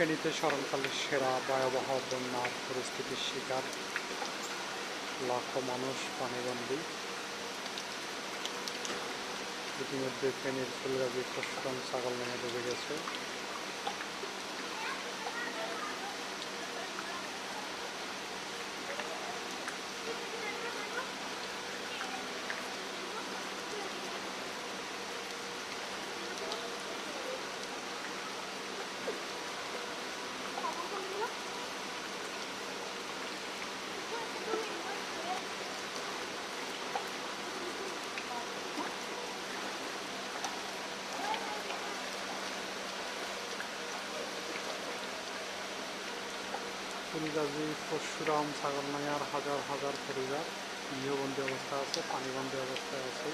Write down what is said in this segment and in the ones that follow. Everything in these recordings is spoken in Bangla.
ফেনীতে স্মরণকালের সেরা ভয়াবহ বন্যার পরিস্থিতির শিকার লাখো মানুষ পানিবন্দী ইতিমধ্যে ফেনীর ফুলগাজী পশুরাম ছাগল নেমে ডুবে গেছে। ফুলগাজী পরশুরাম ছাগলনাইয়ার হাজার হাজার পরিবার গৃহবন্দী অবস্থা আছে, পানিবন্দী অবস্থায় আছে।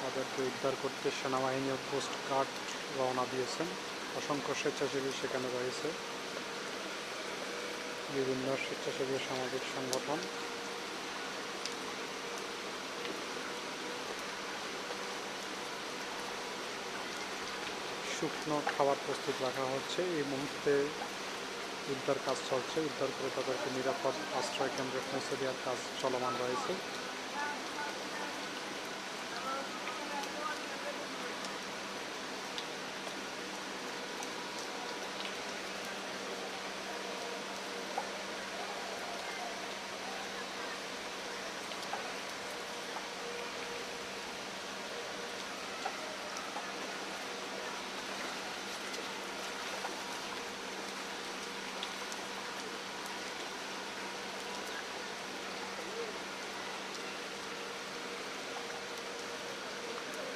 তাদেরকে উদ্ধার করতে সেনাবাহিনী ও কোস্ট গার্ড রওনা দিয়েছেন। অসংখ্য স্বেচ্ছাসেবী সেখানে রয়েছে। বিভিন্ন স্বেচ্ছাসেবী সামাজিক সংগঠন। শুকনো খাবার প্রস্তুত রাখা হচ্ছে। এই মুহূর্তে উদ্ধার কাজ চলছে। উদ্ধার করে তাদেরকে নিরাপদ আশ্রয় কেন্দ্রে পৌঁছে দেওয়ার কাজ চলমান রয়েছে।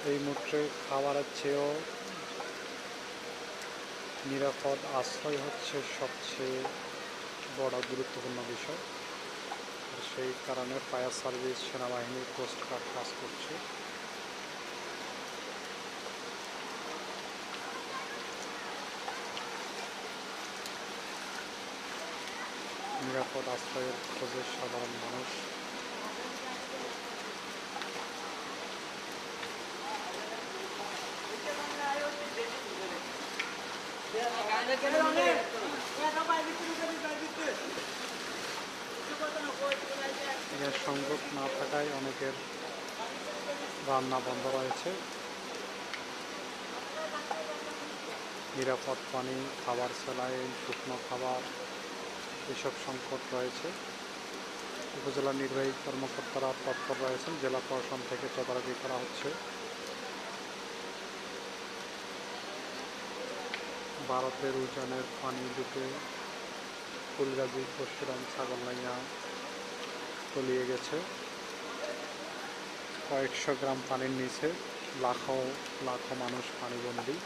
এই মুহূর্তে খাবারের চেয়েও নিরাপদ আশ্রয় হচ্ছে সবচেয়ে বড় গুরুত্বপূর্ণ বিষয়। আর সেই কারণে ফায়ার সার্ভিস সেনাবাহিনী কোস্ট গার্ড কাজ করছে। নিরাপদ আশ্রয়ের খোঁজে সাধারণ মানুষ সংযোগ না থাকায় অনেকের রান্না বন্ধ রয়েছে। নিরাপদ পানি, খাবার স্যালাইন শুকনো খাবার, এসব সংকট রয়েছে। উপজেলা নির্বাহী কর্মকর্তারা তৎপর রয়েছেন। জেলা প্রশাসন থেকে তদারকি করা হচ্ছে। ভারতের উজানের পানি ঢুকে ফুলগাজী পরশুরাম ছাগলনাইয়া তলিয়ে গেছে। কয়েকশো গ্রাম পানির নিচে লাখো লাখো মানুষ পানিবন্দী।